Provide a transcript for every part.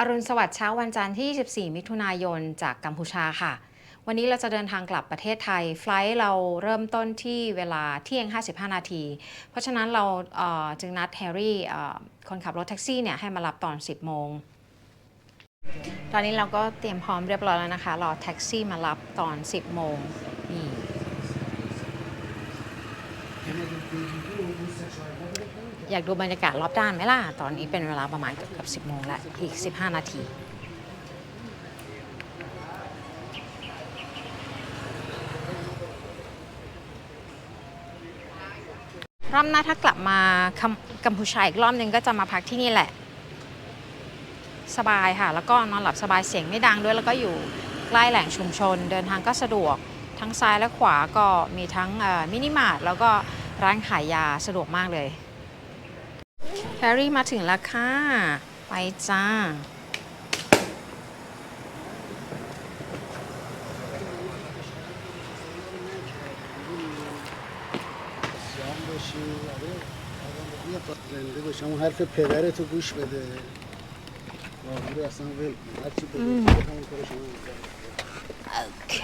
อรุณสวัสดิ์เช้าวันจันทร์ที่ 24 มิถุนายน จากกัมพูชาค่ะ วันนี้เราจะเดินทางกลับประเทศไทย ไฟล์เราเริ่มต้นที่เวลาเที่ยง 55 นาที เพราะฉะนั้นเราเจึงนัดแฮร์รี่คนขับรถแท็กซี่เนี่ยให้มารับตอน 10 โมง ตอนนี้เราก็เตรียมพร้อมเรียบร้อยแล้วนะคะ รอแท็กซี่มารับตอน 10 โมงนี่ อยากดูบรรยากาศรอบด้านไหมล่ะ ตอนนี้เป็นเวลาประมาณเกือบกับโมงแล้วอีก 15 นาทีรอบหน้าถ้ากลับมากัมพูชาอีกรอบหนึ่งก็จะมาพักที่นี่แหละ สบายค่ะ แล้วก็นอนหลับสบายเสียงไม่ดังด้วย แล้วก็อยู่ใกล้แหล่งชุมชน เดินทางก็สะดวกทั้งซ้ายและขวาก็มีทั้งมินิมาร์ทแล้วก็ร้านขายยาสะดวกมากเลย แฮร์รี่มาถึงแล้วค่ะ ไปจ้า سیام باشی آره یه زنده باشه اون حرف پدرتو گوش بده راهی رو اصلا ول کن هرچی بده همون کار شما می‌کنه. โอเค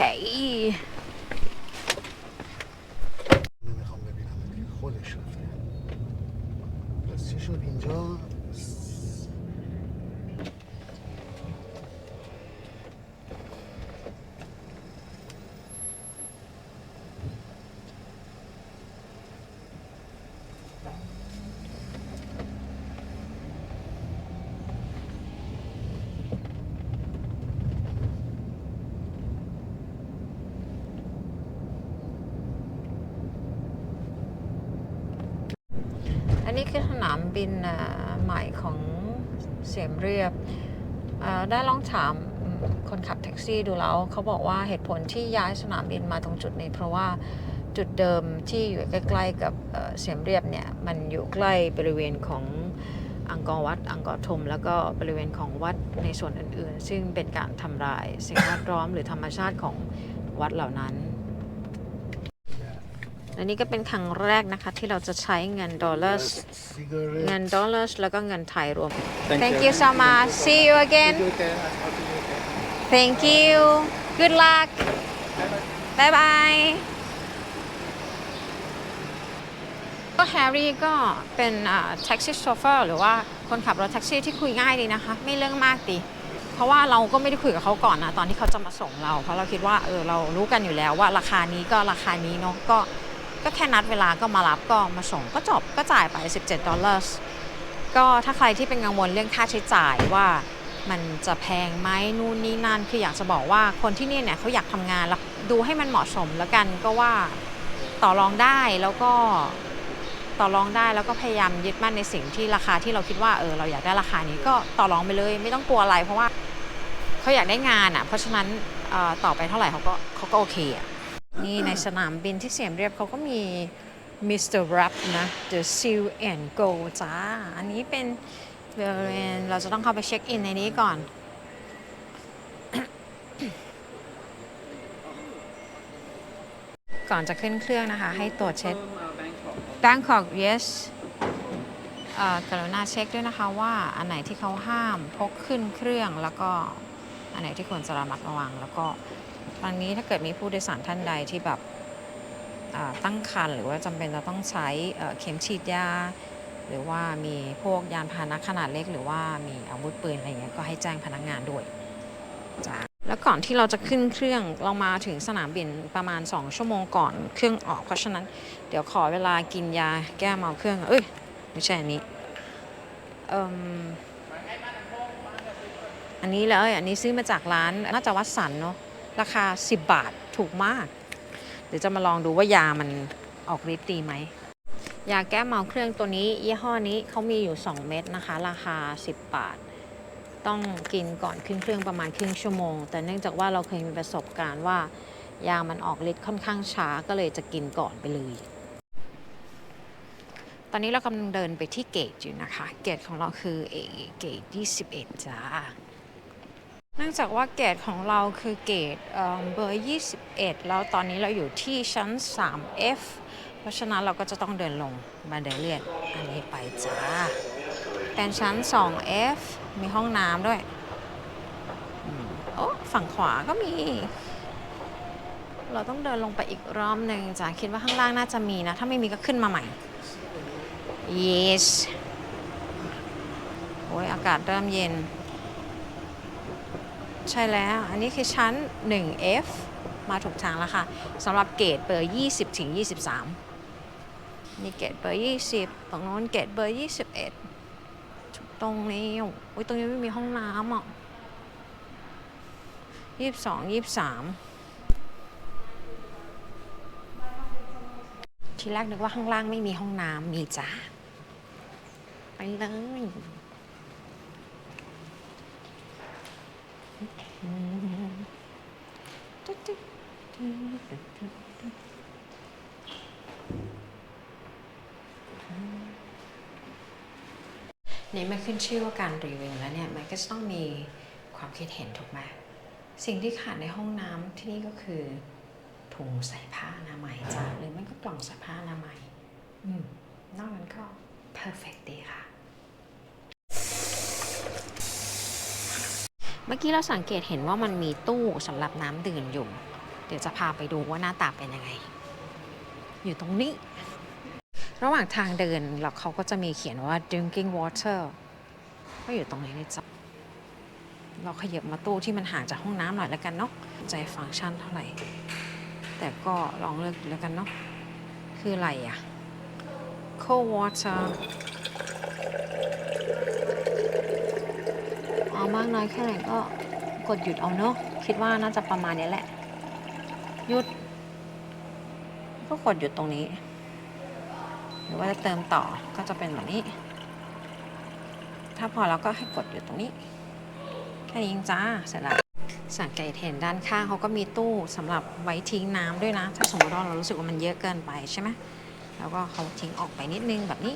نمیخوام ببینم دیگه خودش رفته 是个品车 ที่สนามบินใหม่ของเสียมเรียบ ได้ลองถามคนขับแท็กซี่ดูแล้ว เขาบอกว่าเหตุผลที่ย้ายสนามบินมาตรงจุดนี้ เพราะว่าจุดเดิมที่อยู่ใกล้ๆกับเสียมเรียบเนี่ยมันอยู่ใกล้บริเวณของอังกอร์วัด อังกอร์ทม แล้วก็บริเวณของวัดในส่วนอื่นๆ ซึ่งเป็นการทำลายสิ่งแวดล้อมหรือธรรมชาติของวัดเหล่านั้น และนี่ก็เป็นครั้งแรกนะคะ ที่เราจะใช้เงินดอลลาร์เงินดอลลาร์แล้วก็เงินไทยรวม thank you so much see you again thank you good luck bye bye ก็แฮร์รี่ก็เป็นแท็กซี่โชเฟอร์หรือว่าคนขับรถแท็กซี่ที่คุยง่ายดีนะคะ ไม่เรื่องมากดีเพราะว่าเราก็ไม่ได้คุยกับเขาก่อนนะตอนที่เขาจะมาส่งเรา เพราะเราคิดว่าเออเรารู้กันอยู่แล้วว่าราคานี้ก็ราคานี้เนาะก็ ก็แค่นัดเวลาก็มารับก็มาส่งก็จบก็จ่ายไป 17ดอลลาร์ก็ถ้าใครที่เป็นกังวลเรื่องค่าใช้จ่ายว่ามันจะแพงไหมนู่นนี่นั่นคืออยากจะบอกว่าคนที่นี่เนี่ยเขาอยากทำงานแล้วดูให้มันเหมาะสมแล้วกันก็ว่าต่อรองได้แล้วก็ต่อรองได้แล้วก็พยายามยึดมั่นในสิ่งที่ราคาที่เราคิดว่าเออเราอยากได้ราคานี้ก็ต่อรองไปเลย ไม่ต้องกลัวอะไรเพราะว่าเขาอยากได้งานอะเพราะฉะนั้นออต่อไปเท่าไหร่เขาก็เขาก็โอเคอะ นี่ในสนามบินที่เสียมเรียบเขาก็มี Mr. Wrap นะ The Seal and Go จ้า อันนี้เป็นบริเวณเราจะต้องเข้าไปเช็คอินในนี้ก่อน ก่อนจะขึ้นเครื่องนะคะ ให้ตรวจเช็ค Bangkok yes กรุณาเช็คด้วยนะคะว่าอันไหนที่เขาห้ามพกขึ้นเครื่องแล้วก็อันไหนที่ควรจะระมัดระวังแล้วก็ ตอนนี้ถ้าเกิดมีผู้โดยสารท่านใดที่แบบตั้งครรภ์หรือว่าจำเป็นจะต้องใช้เข็มฉีดยา หรือว่ามีพวกยานพาหนะขนาดเล็ก หรือว่ามีอาวุธปืนอะไรเงี้ยก็ให้แจ้งพนักงานด้วยจ้าแล้วก่อนที่เราจะขึ้นเครื่องเรามาถึงสนามบินประมาณ 2 ชั่วโมงก่อนเครื่องออก เพราะฉะนั้นเดี๋ยวขอเวลากินยาแก้เมาเครื่อง เอ้ยไม่ใช่อันนี้อันนี้เลยอันนี้ซื้อมาจากร้านน่าจะวัดสันเนาะ ราคา 10 บาทถูกมาก เดี๋ยวจะมาลองดูว่ายามันออกฤทธิ์ดีไหม ยาแก้เมาเครื่องตัวนี้ ยี่ห้อนี้เขามีอยู่ 2 เม็ดนะคะ ราคา 10 บาท ต้องกินก่อนขึ้นเครื่องประมาณครึ่งชั่วโมง แต่เนื่องจากว่าเราเคยมีประสบการณ์ว่ายามันออกฤทธิ์ค่อนข้างช้าก็เลยจะกินก่อนไปเลย ตอนนี้เรากำลังเดินไปที่เกตอยู่นะคะ เกตของเราคือเอเกต21จ้า เนื่องจากว่าเกรดของเราคือเกรดเบอร์ 21 แล้วตอนนี้เราอยู่ที่ชั้น 3F เพราะฉะนั้นเราก็จะต้องเดินลงบันไดเลื่อนอันนี้ไปจ้า เป็นชั้น 2F มีห้องน้ำด้วยโอ้ฝั่งขวาก็มี เราต้องเดินลงไปอีกรอบหนึ่งจ้ะคิดว่าข้างล่างน่าจะมีนะ ถ้าไม่มีก็ขึ้นมาใหม่ yes โอ้ยอากาศเริ่มเย็น ใช่แล้ว อันนี้คือชั้น 1F มาถูกทางแล้วค่ะสำหรับเกรดเบอร์ 20 ถึง 23 นี่เกรดเบอร์ 20ตรงโน้นเกรดเบอร์ 21 ตรงนี้อุ้ยตรงนี้ไม่มีห้องน้ำอะ22 23ทีแรกนึกว่าข้างล่างไม่มีห้องน้ำมีจ้าไปเลย นี่มันขึ้นชื่อว่าการรีวิวแล้วเนี่ย มันก็จะต้องมีความคิดเห็นถูกไหมสิ่งที่ขาดในห้องน้ำที่นี่ก็คือถุงใส่ผ้าอนามัยจ้ะหรือไม่ก็กล่องใส่ผ้าอนามัย อืม นอกนั้นก็ perfect ดีค่ะ เมื่อกี้เราสังเกตเห็นว่ามันมีตู้สำหรับน้ำดื่มอยู่ เดี๋ยวจะพาไปดูว่าหน้าตาเป็นยังไง อยู่ตรงนี้ ระหว่างทางเดินเราเขาก็จะมีเขียนว่า drinking water ก็อยู่ตรงนี้เลยจ้ะเราขยับมาตู้ที่มันห่างจากห้องน้ำหน่อยแล้วกันเนาะใจฟังก์ชันเท่าไหร่ แต่ก็ลองเลือกดูแล้วกันเนาะคืออะไรอะ cold water เอา มากน้อยแค่ไหนก็กดหยุดเอาเนาะคิดว่าน่าจะประมาณนี้แหละ หยุด ก็กดหยุดตรงนี้ หรือว่าจะเติมต่อก็จะเป็นแบบนี้ ถ้าพอแล้วก็ให้กดหยุดตรงนี้ แค่นี้เองจ้าเสร็จแล้วสังเกตเห็นด้านข้างเขาก็มีตู้สำหรับไว้ทิ้งน้ำด้วยนะ ถ้าสมมติว่าเรารู้สึกว่ามันเยอะเกินไปใช่ไหมแล้วก็เขาทิ้งออกไปนิดนึงแบบนี้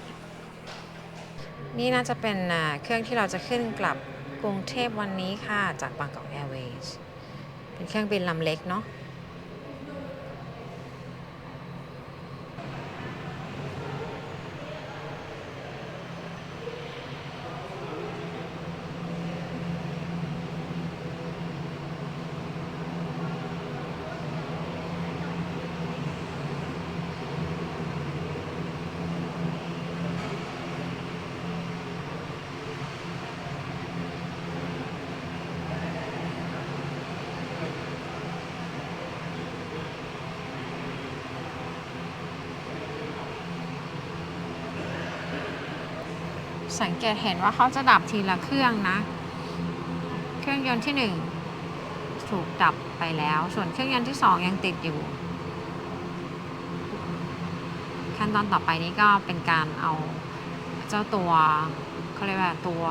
นี่น่าจะเป็นเครื่องที่เราจะขึ้นกลับ กรุงเทพวันนี้ค่ะ จากบางกอกแอร์เวย์เป็นเครื่องบินลำเล็กเนาะ เกตเห็นว่าเขาจะดับทีละเครื่องนะ เครื่องยนต์ที่หนึ่งถูกดับไปแล้ว ส่วนเครื่องยนต์ที่สองยังติดอยู่ ขั้นตอนต่อไปนี้ก็เป็นการเอาเจ้าตัวเขาเรียกว่าตัว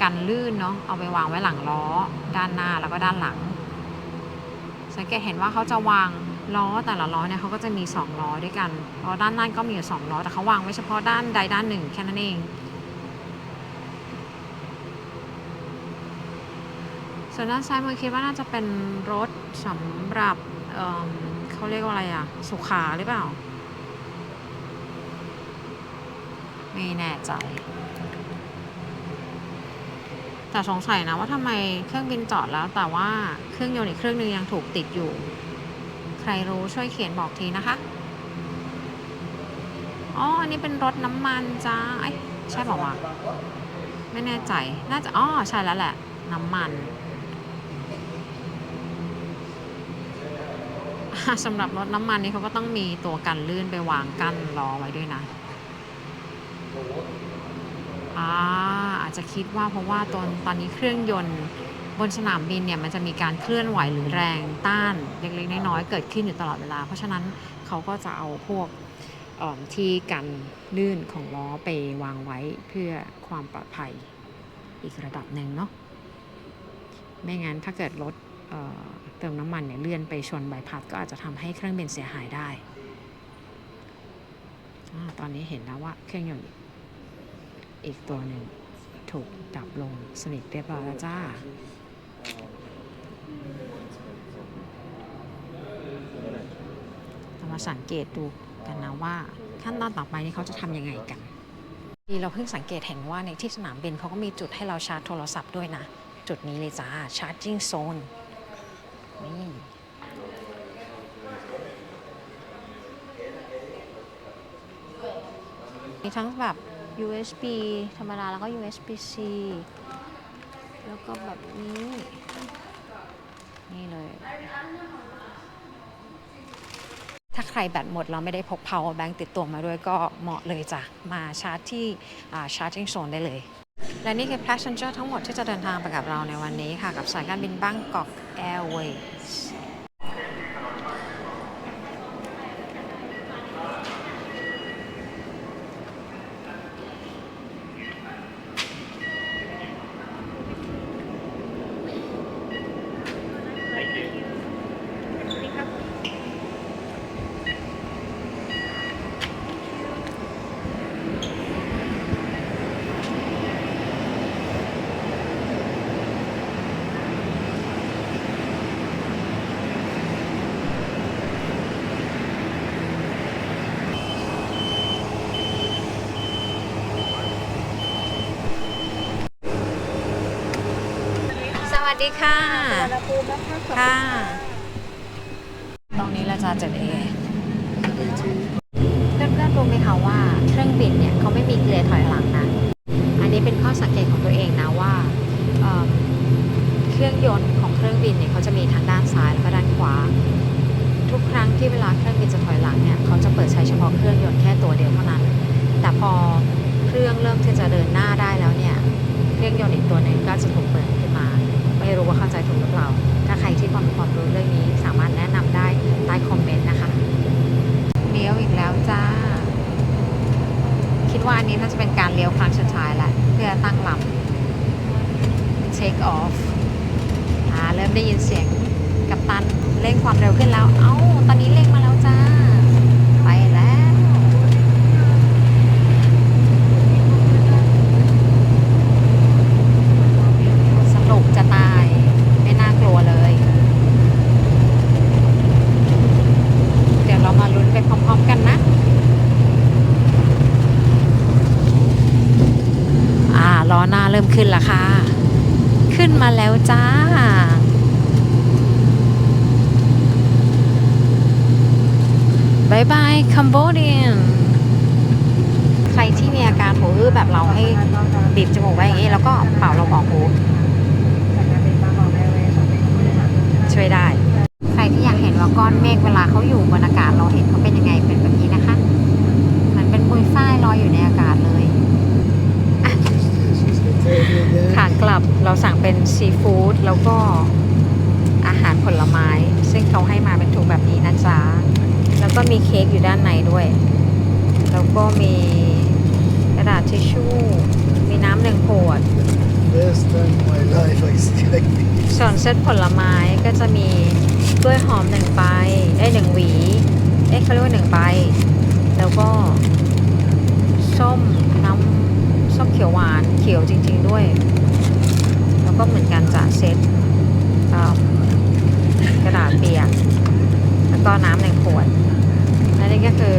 กันลื่นเนาะเอาไปวางไว้หลังล้อ ด้านหน้าแล้วก็ด้านหลัง สังเกตเห็นว่าเขาจะวางล้อแต่ละล้อเนี่ยเขาก็จะมี 2 ล้อด้วยกันล้อด้านหน้าก็มีอยู่สองล้อแต่เขาวางไว้เฉพาะด้านใดด้านหนึ่งแค่นั้นเอง ส่วนด้านซ้ายมือคิดว่าน่าจะเป็นรถสำหรับเเขาเรียกว่าอะไรอะสุขาหรือเปล่า ไม่แน่ใจ แต่สงสัยนะว่าทำไมเครื่องบินจอดแล้ว แต่ว่าเครื่องยนต์อีกเครื่องนึงยังถูกติดอยู่ ใครรู้ช่วยเขียนบอกทีนะคะอ๋อ อันนี้เป็นรถน้ำมันจ้าไอ้ยใช่เปล่าวะไม่แน่ใจ น่าจะ อ๋อ ใช่แล้วแหละ น้ำมัน สำหรับรถน้ำมันนี่เขาก็ต้องมีตัวกันลื่นไปวางกั้นล้อไว้ด้วยนะอ่าอาจจะคิดว่าเพราะว่าตอนตอนนี้เครื่องยนต์บนสนามบินเนี่ยมันจะมีการเคลื่อนไหวหรือแรงต้านเล็กๆน้อยๆเกิดขึ้นอยู่ตลอดเวลา เพราะฉะนั้นเขาก็จะเอาพวกเอิ่มที่กันลื่นของล้อไปวางไว้เพื่อความปลอดภัยอีกระดับหนึ่งเนาะไม่งั้นถ้าเกิดรถ เติมน้ำมันเนี่ยเลื่อนไปชนใบพัดก็อาจจะทำให้เครื่องบินเสียหายได้อตอนนี้เห็นแล้วว่าเครื่องยนต์อีกตัวหนึ่งถูกดับลงสนิทเรียบร้อยแล้วจ้าเรามาสังเกตดูกันนะว่าขั้นตอนต่อไปนี้เขาจะทำยังไงกันดีเราเพิ่งสังเกตเห็นว่าในที่สนามบินเขาก็มีจุดให้เราชาร์จโทรศัพท์ด้วยนะ จุดนี้เลยจ้า charging zone นี่ มีทั้งแบบ USB ธรรมดาแล้วก็ USB-C แล้วก็แบบนี้ นี่เลย ถ้าใครแบตหมดเราไม่ได้พก power bank ติดตัวมาด้วยก็เหมาะเลยจ้ะ มาชาร์จที่อ่า charging zone ได้เลย และนี่คือ passenger ทั้งหมดที่จะเดินทางไปกับเราในวันนี้ค่ะ กับสายการบินบางกอกแอร์เวย์ สดีค่ะ ค่ะ ตรงนี้เราจะเจอเอเพื่อนๆรู้ไหมคะว่าเครื่องบินเนี่ยเขาไม่มีเกียร์ถอยหลัง เร่งความเร็วขึ้นแล้ว เอ้า ตอนนี้เร่งมาแล้วจ้า ไปแล้ว สนุกจะตาย ไม่น่ากลัวเลย เดี๋ยวเรามาลุ้นไปพร้อมๆกันนะ อ่าล้อหน้าเริ่มขึ้นแล้วค่ะ ขึ้นมาแล้วจ้า บัมโบเดียนใครที่มีอาการหูอื้อแบบเราให้บีบจมูกไว้อย่างนี้ แล้วก็หู ช่วยได้ ใครที่อยากเห็นว่าก้อนเมฆเวลาเขาอยู่บนอากาศเราเห็นเขาเป็นยังไงเป็นแบบนี้นะคะเหมือนเป็นปุยฝ้ายลอยอยู่ในอากาศเลย ขากลับเราสั่งเป็นซีฟู้ดแล้วก็อาหารผลไม้ ซึ่งเขาให้มาเป็นถุงแบบนี้นะจ๊ะ แล้วก็มีเค้กอยู่ ด้านในด้วย แล้วก็มีกระดาษทิชชู่ มีน้ำหนึ่งขวด Best time of my life, I see like this. ส่วนเซตผลไม้ก็จะมีกล้วยหอมหนึ่งใบได้หนึ่งหวี เอ๊ะเขาเรียกว่าหนึ่งใบ แล้วก็ส้มน้ำส้มเขียวหวานเขียวจริง ๆด้วย แล้วก็เหมือนกันจะเซตเอ่อกระดาษเปียก แล้วก็น้ำหนึ่งขวดและ นี่ก็คือ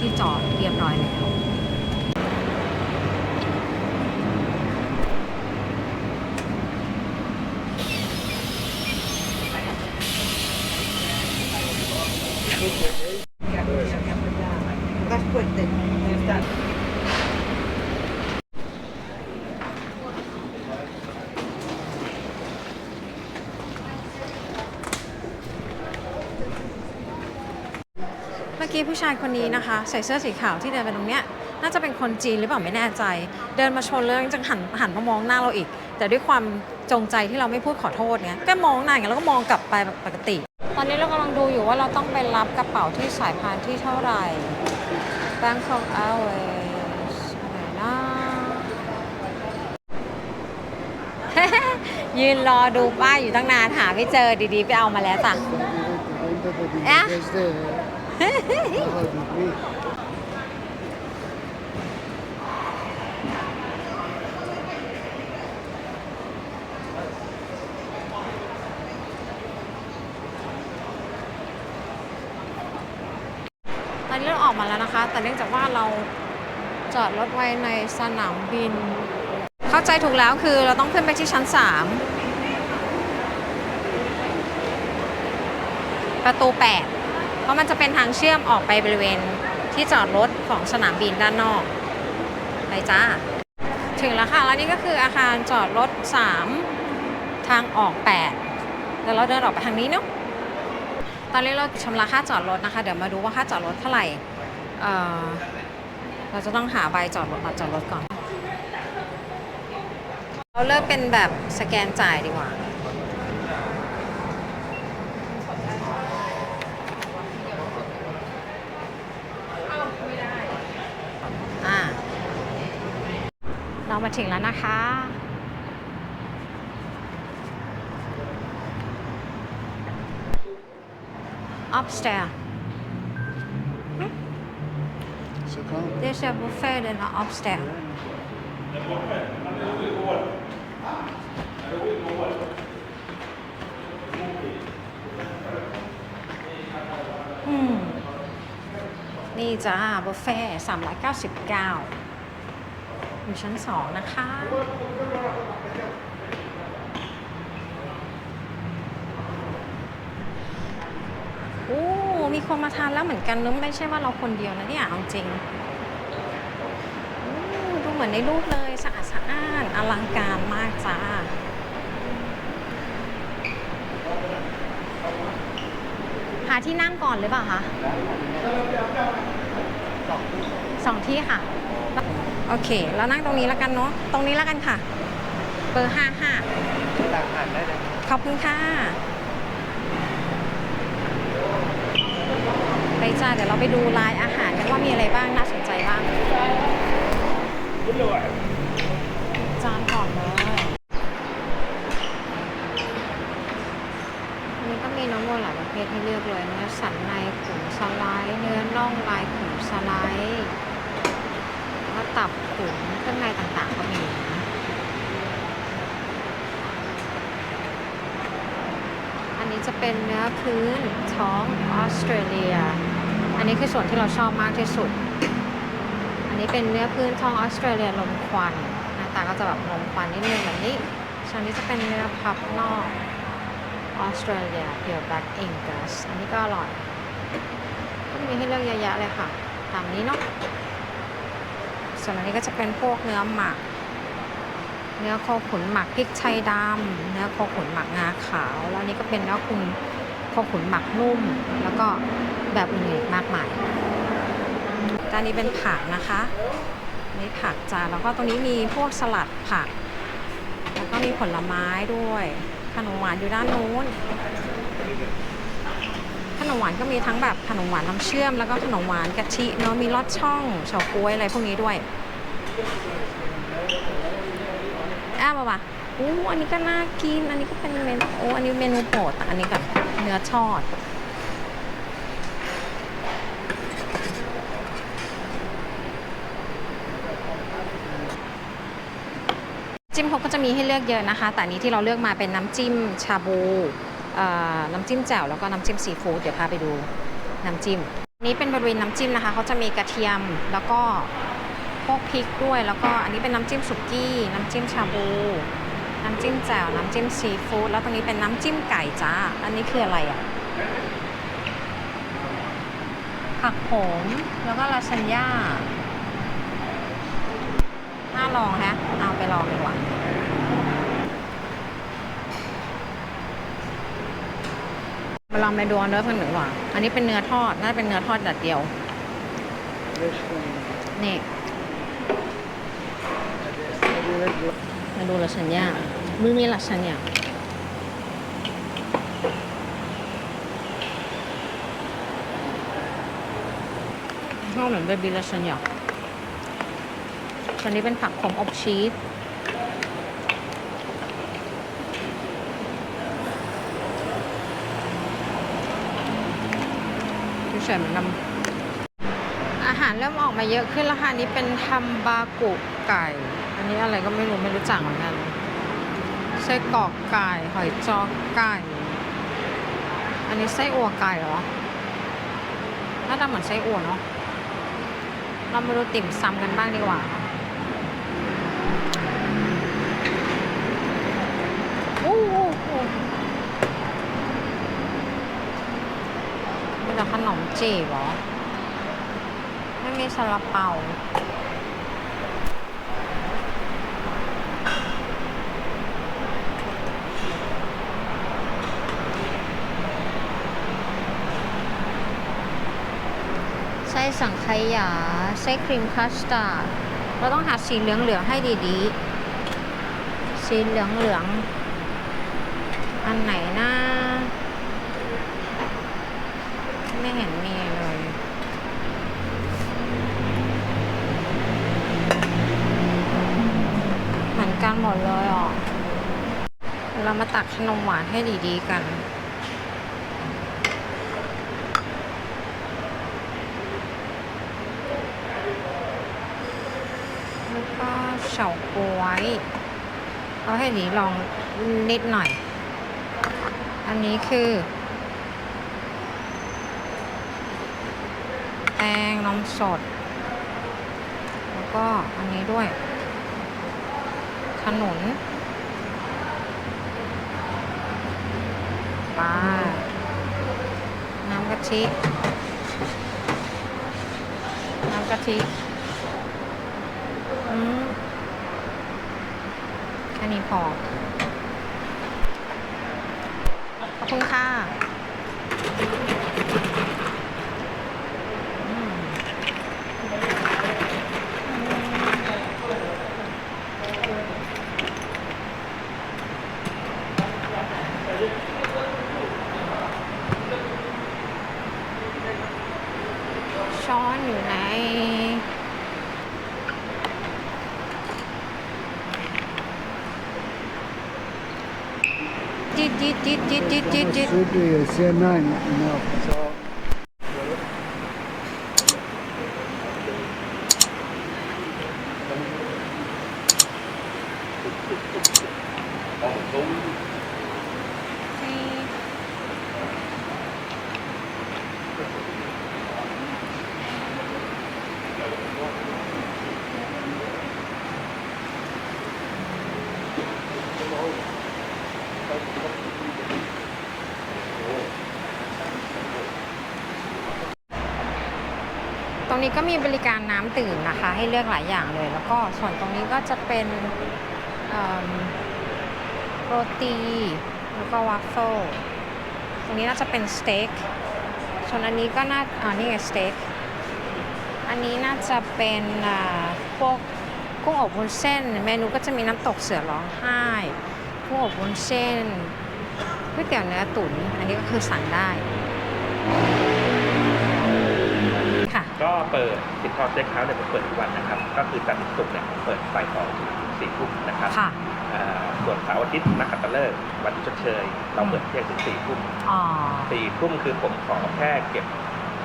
ที่จอดเรียบร้อยแล้ว เมื่อ กี้ผู้ชายคนนี้นะคะ ใส่เสื้อสีขาวที่เดินไปตรงเนี้ยน่าจะเป็นคนจีนหรือเปล่าไม่แน่ใจ เดินมาชนแล้วยังจะหันหันมามองหน้าเราอีก แต่ด้วยความจงใจที่เราไม่พูดขอโทษเนี้ยก็มองหน้าอย่างเงี้ยแล้วก็มองกลับไปแบบปกติ ตอนนี้เรากำลังดูอยู่ว่าเราต้องไปรับกระเป๋าที่สายพานที่เท่าไหร่ Bangkok Airways ไหนนะยืนรอดูป้ายอยู่ตั้งนานหาไม่เจอดีๆ ไปเอามาแล้วจ้ะ Onda da Eh? ตอนนี้เราออกมาแล้วนะคะ แต่เนื่องจากว่าเราจอดรถไว้ในสนามบิน เข้าใจถูกแล้วคือเราต้องขึ้นไปที่ชั้น 3 ประตู 8 เพราะมันจะเป็นทางเชื่อมออกไปบริเวณที่จอดรถของสนามบินด้านนอก ไปจ้า ถึงแล้วค่ะ แล้วนี่ก็คืออาคารจอดรถ 3 ทางออก8เดี๋ยวเราเดินออกไปทางนี้เนาะ ตอนนี้เราชำระค่าจอดรถนะคะ เดี๋ยวมาดูว่าค่าจอดรถเท่าไหร่เออเราจะต้องหาใบจอดรถมาจอดรถก่อน เราเลิกเป็นแบบสแกนจ่ายดีกว่า เรา มาถึงแล้วนะคะ upstairs Så kan there's a buffet in the upstairs อืมนี่จ้าบุฟเฟ่สามร้อยเก้าสิบเก้า อยู่ชั้นสองนะคะ โอ้ มีคนมาทานแล้วเหมือนกันนึกไม่ใช่ว่าเราคนเดียวนะเนี่ยเอาจริงดูเหมือนในรูปเลยสะอาดสะอ้านอลังการมากจ้าหาที่นั่งก่อนหรือเปล่าคะสองที่ค่ะ โอเคแล้วนั่งตรงนี้แล้วกันเนาะ ตรงนี้แล้วกันค่ะ เบอร์ห้าห้าขอบคุณค่ะ ไปจ้า เดี๋ยวเราไปดูลายอาหารกันว่ามีอะไรบ้างน่าสนใจบ้างจานก่อนเลยอันนี้ก็มีน้ำมันหลายประเภทให้เลือกเลยเนื้อสันในขุมสไลด์เนื้อน่องลายขุมสไลด์ สับขุมเครื่องในต่างๆก็มีนะอันนี้จะเป็นเนื้อพื้นท้องออสเตรเลีย อันนี้คือส่วนที่เราชอบมากที่สุด อันนี้เป็นเนื้อพื้นท้องออสเตรเลียลมควันหน้าตาก็จะแบบลมควันนิดนึงแบบนี้ส่วนนี้จะเป็นเนื้อพับนอกออสเตรเลียเพียวแบล็กอิงกัสอันนี้ก็อร่อยก็มีให้เลือกเยอะแยะเลยค่ะ ตามนี้เนาะ ส่วนอันนี้ก็จะเป็นพวกเนื้อหมัก เนื้อโคขุนหมักพริกไทยดำเนื้อโคขุนหมักงาขาว แล้วนี้ก็เป็นเนื้อคุณโคขุนหมักนุ่ม แล้วก็แบบอื่นๆมากมายจานนี้เป็นผักนะคะนี่ผักจานแล้วก็ตรงนี้มีพวกสลัดผัก แล้วก็มีผลไม้ด้วย ขนมหวานอยู่ด้านนู้น นมหวานก็มีทั้งแบบขนมหวานน้ำเชื่อมแล้วก็ขนมหวานกะทิเนาะมีลอดช่องเฉาก๊วยอะไรพวกนี้ด้วยอ้าวป่ะอู้อันนี้ก็น่ากิน อันนี้ก็เป็นเมนูโอ้อันนี้เมนูโปรดแต่อันนี้กับเนื้อทอดจิ้มเขาก็จะมีให้เลือกเยอะนะคะ แต่นี้ที่เราเลือกมาเป็นน้ำจิ้มชาบู น้ำจิ้มแจ่วแล้วก็น้ำจิ้มซีฟู้ดเดี๋ยวพาไปดูน้ำจิ้มนี้เป็นบริเวณน้ำจิ้มนะคะเขาจะมีกระเทียมแล้วก็พวกพริกด้วย แล้วก็อันนี้เป็นน้ำจิ้มสุกี้น้ำจิ้มชาบู น้ำจิ้มแจ่วน้ำจิ้มซีฟู้ดแล้วตรงนี้เป็นน้ำจิ้มไก่จ้าอันนี้คืออะไรอะผักโขมแล้วก็ลาซานญ่าน่าลองฮะเอาไปลองดีกว่า มาลองเมนูเนื้อกันหนึ่งว่ะอันนี้เป็นเนื้อทอด น่าจะเป็นเนื้อทอดดัดเดียว นี่ มาดูลาซานญ่ามือมีลาซานญ่าชอบเหมือนเบบีลาซานญ่าอันนี้เป็นผักขมอบชีส เฉยๆเหมือนกันอาหารเริ่มออกมาเยอะขึ้นแล้วค่ะนี้เป็นทัมบากุไก่ อันนี้อะไรก็ไม่รู้ไม่รู้จักเหมือนกันไส้กรอกไก่หอยจอกไก่ อันนี้ไส้อั่วไก่เหรอหน้าตาเหมือนไส้อั่วเนาะเรามาดูติ่มซำกันบ้างดีกว่าโอ้โห มีแต่ข นมจีบเหรอ ไม่มีซาลาเปาไส้สังขยา ไส้ครีมคัสตาร์ดเราต้องหาสีเหลืองๆให้ดีๆ สีเหลืองๆอันไหนนะ ไม่เห็นมีเลย เหมือนกันหมดเลยอะเดี๋ยวเรามาตักขนมหวานให้ดีๆกันแล้วก็เฉาก๊วยเอาให้ดีลองนิดหน่อย อันนี้คือ แป้ งนมสด แล้วก็อันนี้ด้วย ขนุนปลาน้ำกะทิ น้ำกะทิอืมแค่นี้พอ ขอบคุณค่ะอืมช้อนอยู่ไหน จิดจิดจิดจิดจิดจิดจิด Süt sen ne ne yapacağım? ต รงนี้ก็มีบริการน้ำดื่มนะคะ ให้เลือกหลายอย่างเลย แล้วก็ส่วนตรงนี้ก็จะเป็นเอิ่มโรตีแล้วก็วัฟเฟิลตรงนี้น่าจะเป็นสเต็กส่วนอันนี้ก็น่าอ่านี่ไงสเต็กอันนี้น่าจะเป็นพวกกุ้งอบวุ้นเส้น เมนูก็จะมีน้ำตกเสือร้องไห้กุ้งอบวุ้นเส้นก๋วยเตี๋ยวเนื้อตุ๋นอันนี้ก็คือสั่งได้ ก็เปิดติดทอเซ็กเฮาส์เนี่ยผมเปิดทุกวันนะครับ ก็คือจันทร์ถึงศุกร์เนี่ยผมเปิดบ่ายสองถึงสี่ทุ่มนะครับค่ะอ่าส่วนเสาร์อาทิตย์นักขัตฤกษ์วันชดเชย เราเปิดเที่ยงถึงสี่ทุ่มอ๋อ สี่ทุ่มคือผมขอแค่เก็บ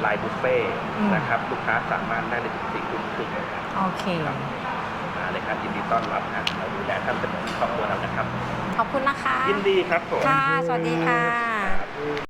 ลายบุฟเฟ่ต์อืม นะครับลูกค้าสามารถได้ในถึงสี่ทุ่มครึ่งนะครับโอเค มาเลยครับยินดีต้อนรับนะเราดูแลท่านเป็นครอบครัวเรานะครับ ขอบคุณนะคะ ยินดีครับผม ค่ะ สวัสดีค่ะครับ